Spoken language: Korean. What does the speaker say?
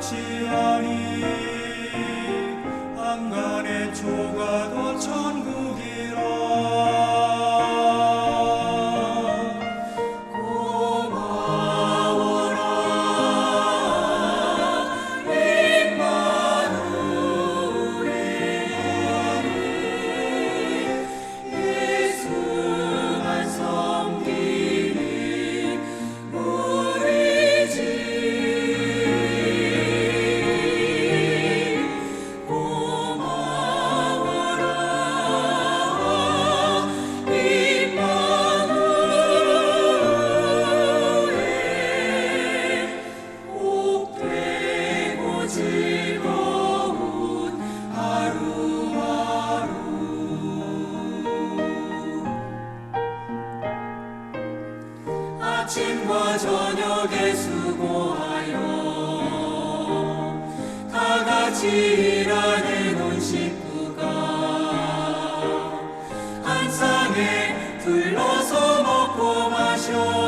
같이 하리. 안간의 조가 도 아침과 저녁에 수고하여 다 같이 일하는 온 식구가 한 상에 둘러서 먹고 마셔.